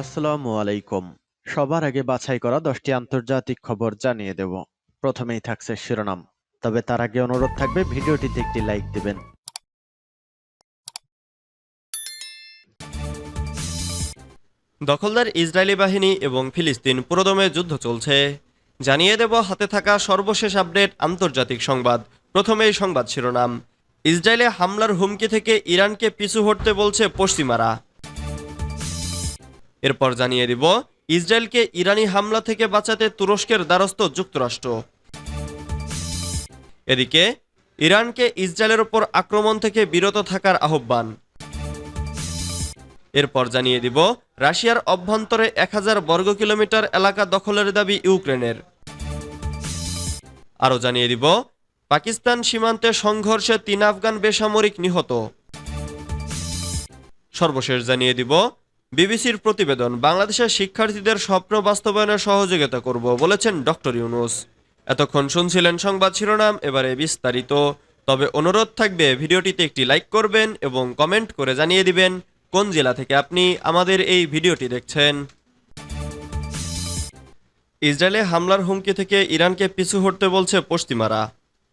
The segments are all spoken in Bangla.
আসসালামু আলাইকুম। সবার আগে বাছাই করা দশটি আন্তর্জাতিক খবর জানিয়ে দেব। প্রথমেই থাকছে শিরোনাম। তবে তার আগে অনুরোধ থাকবে, ভিডিওটিতে একটি লাইক দিবেন। দখলদার ইসরায়েলি বাহিনী এবং ফিলিস্তিন পুরোদমে যুদ্ধ চলছে। জানিয়ে দেব, হাতে থাকা সর্বশেষ আপডেট আন্তর্জাতিক সংবাদ। প্রথমেই সংবাদ শিরোনাম। ইসরায়েলে হামলার হুমকি থেকে ইরানকে পিছু হটতে বলছে পশ্চিমারা। এরপর জানিয়ে দিব, ইসরায়েলকে ইরানি হামলা থেকে বাঁচাতে তুরস্কের দ্বারস্থ যুক্তরাষ্ট্র। এদিকে, ইরানকে ইসরায়েলের ওপর আক্রমণ থেকে বিরত থাকার আহ্বান। এরপর জানিয়ে দিব, রাশিয়ার অভ্যন্তরে এক হাজার বর্গ কিলোমিটার এলাকা দখলের দাবি ইউক্রেনের। আরও জানিয়ে দিব, পাকিস্তান সীমান্তে সংঘর্ষে তিন আফগান বেসামরিক নিহত। সর্বশেষ জানিয়ে দিব বিবিসির প্রতিবেদন, বাংলাদেশের শিক্ষার্থীদের স্বপ্ন বাস্তবায়নে সহযোগিতা করব বলেছেন ডক্টর ইউনুস। এতক্ষণ শুনছিলেন সংবাদ শিরোনাম, এবারে বিস্তারিত। তবে অনুরোধ থাকবে, ভিডিওটিতে একটি লাইক করবেন এবং কমেন্ট করে জানিয়ে দিবেন কোন জেলা থেকে আপনি আমাদের এই ভিডিওটি দেখছেন। ইসরায়েলে হামলার হুমকি থেকে ইরানকে পিছু হটতে বলছে পশ্চিমারা।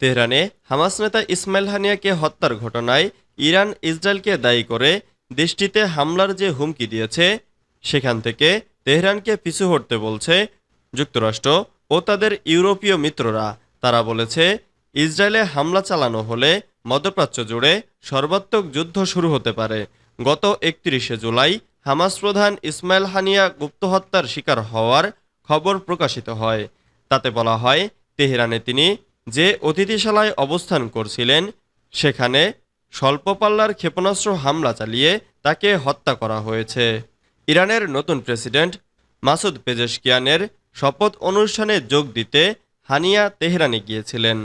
তেহরানে হামাস নেতা ইসমাইল হানিয়াকে হত্যার ঘটনায় ইরান ইসরায়েলকে দায়ী করে দেশটিতে হামলার যে হুমকি দিয়েছে, সেখান থেকে তেহরানকে পিছু হটতে বলছে যুক্তরাষ্ট্র ও তাদের ইউরোপীয় মিত্ররা। তারা বলেছে, ইসরায়েলে হামলা চালানো হলে মধ্যপ্রাচ্য জুড়ে সর্বাত্মক যুদ্ধ শুরু হতে পারে। গত একত্রিশে জুলাই হামাস প্রধান ইসমাইল হানিয়া গুপ্ত হত্যার শিকার হওয়ার খবর প্রকাশিত হয়। তাতে বলা হয়, তেহরানে তিনি যে অতিথিশালায় অবস্থান করছিলেন, সেখানে স্বল্প পাল্লার ক্ষেপণাস্ত্র হামলা চালিয়ে তাকে হত্যা করা হয়েছে। ইরানের নতুন প্রেসিডেন্ট মাসুদ পেজেশকিয়ানের শপথ অনুষ্ঠানে যোগ দিতে হানিয়া তেহরানে গিয়েছিলেন।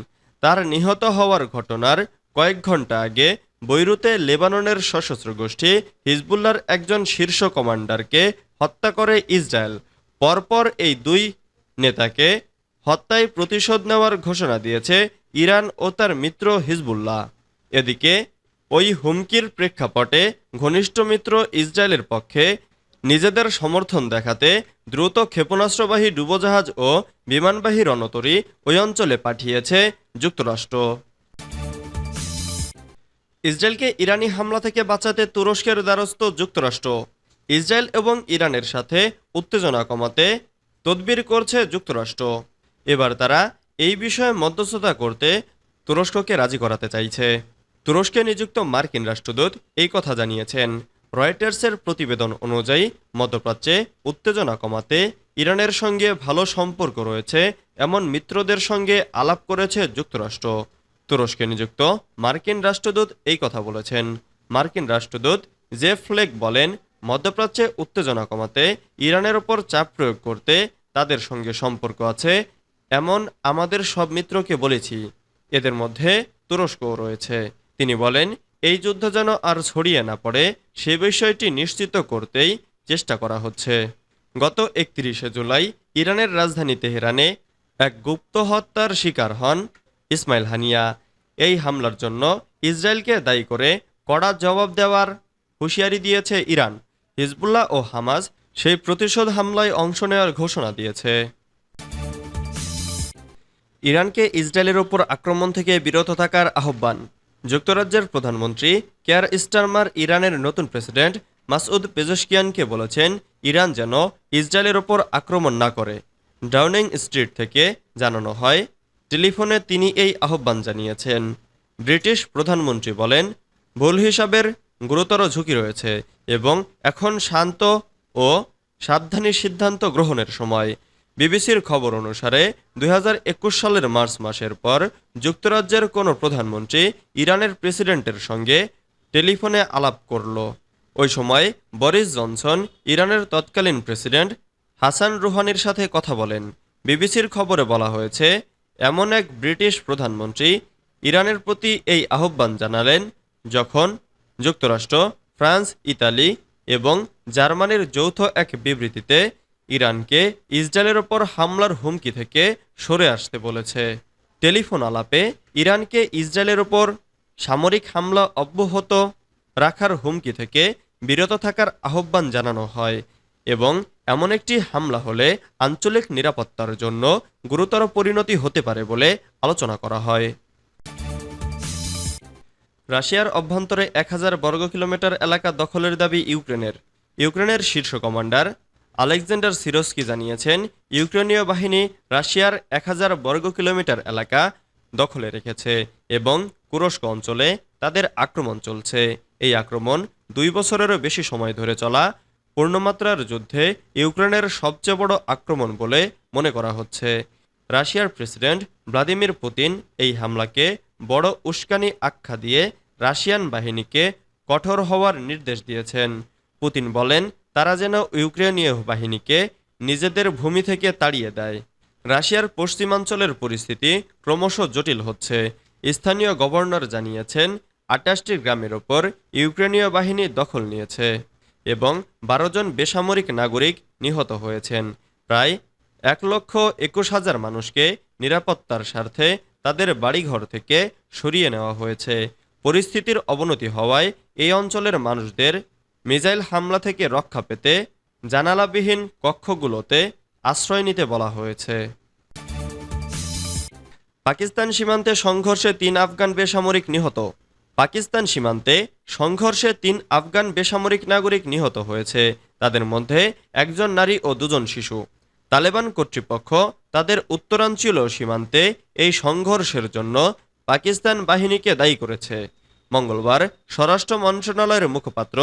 তার নিহত হওয়ার ঘটনার কয়েক ঘণ্টা আগে বৈরুতে লেবাননের সশস্ত্র গোষ্ঠী হিজবুল্লার একজন শীর্ষ কমান্ডারকে হত্যা করে ইসরায়েল। পরপর এই দুই নেতাকে হত্যায় প্রতিশোধ নেওয়ার ঘোষণা দিয়েছে ইরান ও তার মিত্র হিজবুল্লাহ। এদিকে ওই হুমকির প্রেক্ষাপটে ঘনিষ্ঠ মিত্র ইসরায়েলের পক্ষে নিজেদের সমর্থন দেখাতে দ্রুত ক্ষেপণাস্ত্রবাহী ডুবোজাহাজ ও বিমানবাহী রণতরী ওই অঞ্চলে পাঠিয়েছে যুক্তরাষ্ট্র। ইসরায়েলকে ইরানি হামলা থেকে বাঁচাতে তুরস্কের দ্বারস্থ যুক্তরাষ্ট্র। ইসরায়েল এবং ইরানের সাথে উত্তেজনা কমাতে তদবির করছে যুক্তরাষ্ট্র। এবার তারা এই বিষয়ে মধ্যস্থতা করতে তুরস্ককে রাজি করাতে চাইছে। তুরস্কে নিযুক্ত মার্কিন রাষ্ট্রদূত এই কথা জানিয়েছেন। রয়টার্সের প্রতিবেদন অনুযায়ী, মধ্যপ্রাচ্যে উত্তেজনা কমাতে ইরানের সঙ্গে ভালো সম্পর্ক রয়েছে, এমন মিত্রদের সঙ্গে আলাপ করেছে যুক্তরাষ্ট্র। তুরস্কে নিযুক্ত মার্কিন রাষ্ট্রদূত এই কথা বলেছেন। মার্কিন রাষ্ট্রদূত জে ফ্লেক বলেন, মধ্যপ্রাচ্যে উত্তেজনা কমাতে ইরানের ওপর চাপ প্রয়োগ করতে তাদের সঙ্গে সম্পর্ক আছে, এমন আমাদের সব মিত্রকে বলেছি। এদের মধ্যে তুরস্কও রয়েছে। তিনি বলেন, এই যুদ্ধ যেন আর ছড়িয়ে না পড়ে, সে বিষয়টি নিশ্চিত করতেই চেষ্টা করা হচ্ছে। গত একত্রিশে জুলাই ইরানের রাজধানী তেহরানে এক গুপ্ত হত্যার শিকার হন ইসমাইল হানিয়া। এই হামলার জন্য ইসরায়েলকে দায়ী করে কড়া জবাব দেওয়ার হুঁশিয়ারি দিয়েছে ইরান। হিজবুল্লাহ ও হামাজ সেই প্রতিশোধ হামলায় অংশ নেওয়ার ঘোষণা দিয়েছে। ইরানকে ইসরায়েলের ওপর আক্রমণ থেকে বিরত থাকার আহ্বান যুক্তরাজ্যের প্রধানমন্ত্রী কেয়ার স্টারমার ইরানের নতুন প্রেসিডেন্ট মাসউদ পেজস্কিয়ানকে বলেছেন, ইরান যেন ইসরায়েলের ওপর আক্রমণ না করে। ডাউনিং স্ট্রিট থেকে জানানো হয়, টেলিফোনে তিনি এই আহ্বান জানিয়েছেন। ব্রিটিশ প্রধানমন্ত্রী বলেন, ভুল হিসাবের গুরুতর ঝুঁকি রয়েছে এবং এখন শান্ত ও সাবধানী সিদ্ধান্ত গ্রহণের সময়। বিবিসির খবর অনুসারে দু হাজার একুশ সালের মার্চ মাসের পর যুক্তরাজ্যের কোনো প্রধানমন্ত্রী ইরানের প্রেসিডেন্টের সঙ্গে টেলিফোনে আলাপ করল। ওই সময় বরিস জনসন ইরানের তৎকালীন প্রেসিডেন্ট হাসান রুহানির সাথে কথা বলেন। বিবিসির খবরে বলা হয়েছে, এমন এক ব্রিটিশ প্রধানমন্ত্রী ইরানের প্রতি এই আহ্বান জানালেন যখন যুক্তরাষ্ট্র, ফ্রান্স, ইতালি এবং জার্মানির যৌথ এক বিবৃতিতে ইরানকে ইসরায়েলের ওপর হামলার হুমকি থেকে সরে আসতে বলেছে। টেলিফোন আলাপে ইরানকে ইসরায়েলের ওপর সামরিক হামলা অব্যাহত রাখার হুমকি থেকে বিরত থাকার আহ্বান জানানো হয় এবং এমন একটি হামলা হলে আঞ্চলিক নিরাপত্তার জন্য গুরুতর পরিণতি হতে পারে বলে আলোচনা করা হয়। রাশিয়ার অভ্যন্তরে এক হাজার বর্গ কিলোমিটার এলাকা দখলের দাবি ইউক্রেনের। ইউক্রেনের শীর্ষ কমান্ডার আলেকজান্ডার সিরোস্কি জানিয়েছেন, ইউক্রেনীয় বাহিনী রাশিয়ার এক হাজার বর্গ কিলোমিটার এলাকা দখলে রেখেছে এবং কুরস্ক অঞ্চলে তাদের আক্রমণ চলছে। এই আক্রমণ দুই বছরেরও বেশি সময় ধরে চলা পূর্ণমাত্রার যুদ্ধে ইউক্রেনের সবচেয়ে বড় আক্রমণ বলে মনে করা হচ্ছে। রাশিয়ার প্রেসিডেন্ট ভ্লাদিমির পুতিন এই হামলাকে বড় উস্কানি আখ্যা দিয়ে রাশিয়ান বাহিনীকে কঠোর হওয়ার নির্দেশ দিয়েছেন। পুতিন বলেন তারা যেন ইউক্রেনীয় বাহিনীকে নিজেদের ভূমি থেকে তাড়িয়ে দেয়। রাশিয়ার পশ্চিমাঞ্চলের পরিস্থিতি ক্রমশ জটিল হচ্ছে। স্থানীয় গভর্নর জানিয়েছেন, আটাশটি গ্রামের ওপর ইউক্রেনীয় বাহিনী দখল নিয়েছে এবং বারো জন বেসামরিক নাগরিক নিহত হয়েছেন। প্রায় এক লক্ষ একুশ হাজার মানুষকে নিরাপত্তার স্বার্থে তাদের বাড়িঘর থেকে সরিয়ে নেওয়া হয়েছে। পরিস্থিতির অবনতি হওয়ায় এই অঞ্চলের মানুষদের মিসাইল হামলা থেকে রক্ষা পেতে জানালাবিহীন কক্ষগুলোতে আশ্রয় নিতে বলা হয়েছে। পাকিস্তান সীমান্তে সংঘর্ষে তিন আফগান বেসামরিক নিহত। পাকিস্তান সীমান্তে সংঘর্ষে তিন আফগান বেসামরিক নাগরিক নিহত হয়েছে। তাদের মধ্যে একজন নারী ও দুজন শিশু। তালেবান কর্তৃপক্ষ তাদের উত্তরাঞ্চলীয় সীমান্তে এই সংঘর্ষের জন্য পাকিস্তান বাহিনীকে দায়ী করেছে। মঙ্গলবার স্বরাষ্ট্র মন্ত্রণালয়ের মুখপাত্র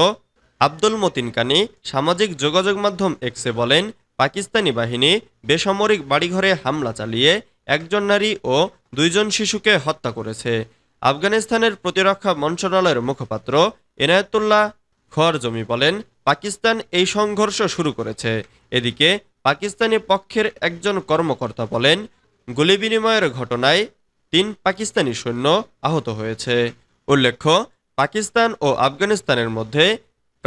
আব্দুল মতিন কানি সামাজিক যোগাযোগ মাধ্যম এক্সে বলেন, পাকিস্তানি বাহিনী বেসামরিক বাড়িঘরে হামলা চালিয়ে একজন নারী ও দুইজন শিশুকে হত্যা করেছে। আফগানিস্তানের প্রতিরক্ষা মন্ত্রণালয়ের মুখপাত্র এনায়েতুল্লাহ খোয়ারজমি বলেন, পাকিস্তান এই সংঘর্ষ শুরু করেছে। এদিকে পাকিস্তানি পক্ষের একজন কর্মকর্তা বলেন, গুলি বিনিময়ের ঘটনায় তিন পাকিস্তানি সৈন্য আহত হয়েছে। উল্লেখ্য, পাকিস্তান ও আফগানিস্তানের মধ্যে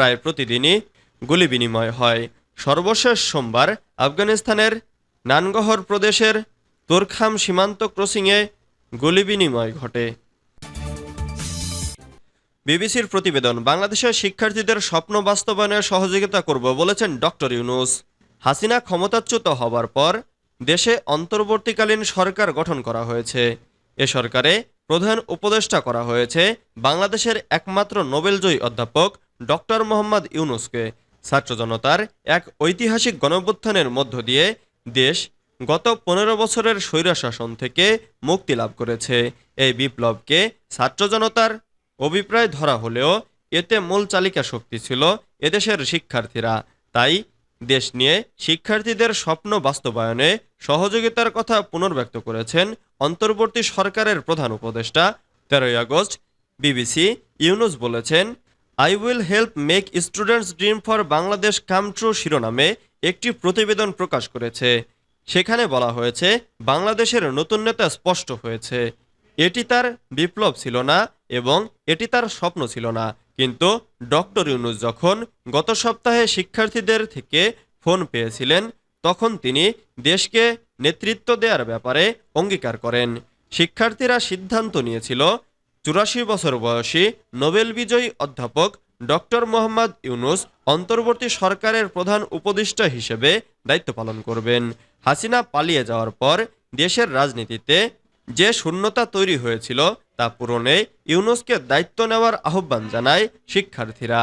প্রায় প্রতিদিনই গুলি বিনিময় হয়। সর্বশেষ সোমবার আফগানিস্তানের নানগহর প্রদেশের তোরখাম সীমান্ত ক্রসিংয়ে গুলি বিনিময় ঘটে। বিবিসির প্রতিবেদন, বাংলাদেশের শিক্ষার্থীদের স্বপ্ন বাস্তবায়নে সহযোগিতা করব বলেছেন ডক্টর ইউনুস। হাসিনা ক্ষমতাচ্যুত হবার পর দেশে অন্তর্বর্তীকালীন সরকার গঠন করা হয়েছে। এ সরকারে প্রধান উপদেষ্টা করা হয়েছে বাংলাদেশের একমাত্র নোবেলজয়ী অধ্যাপক ডক্টর মোহাম্মদ ইউনুসকে ছাত্র জনতার এক ঐতিহাসিক গণভ্যুত্থানের মধ্য দিয়ে দেশ গত পনেরো বছরের স্বৈরশাসন থেকে মুক্তি লাভ করেছে। এই বিপ্লবকে ছাত্র জনতার অভিপ্রায় ধরা হলেও এতে মূল চালিকা শক্তি ছিল এদেশের শিক্ষার্থীরা। তাই দেশ নিয়ে শিক্ষার্থীদের স্বপ্ন বাস্তবায়নে সহযোগিতার কথা পুনর্ব্যক্ত করেছেন অন্তর্বর্তী সরকারের প্রধান উপদেষ্টা তেরোই আগস্ট। বিবিসি, ইউনুস বলেছেন I will help make students dream for Bangladesh come true শিরোনামে একটি প্রতিবেদন প্রকাশ করেছে। সেখানে বলা হয়েছে, বাংলাদেশের নতুন নেতা স্পষ্ট হয়েছে। এটি তার বিপ্লব ছিল না এবং এটি তার স্বপ্ন ছিল না। কিন্তু ডক্টর ইউনুস যখন গত সপ্তাহে শিক্ষার্থীদের থেকে ফোন পেয়েছিলেন, তখন তিনি দেশকে নেতৃত্ব দেওয়ার ব্যাপারে অঙ্গীকার করেন। শিক্ষার্থীরা সিদ্ধান্ত নিয়েছিল চুরাশি বছর বয়সী নোবেল বিজয়ী অধ্যাপক ডক্টর মোহাম্মদ ইউনুস অন্তর্বর্তী সরকারের প্রধান উপদেষ্টা হিসেবে দায়িত্ব পালন করবেন। হাসিনা পালিয়ে যাওয়ার পর দেশের রাজনীতিতে যে শূন্যতা তৈরি হয়েছিল তা পূরণে ইউনুসকে দায়িত্ব নেওয়ার আহ্বান জানায় শিক্ষার্থীরা।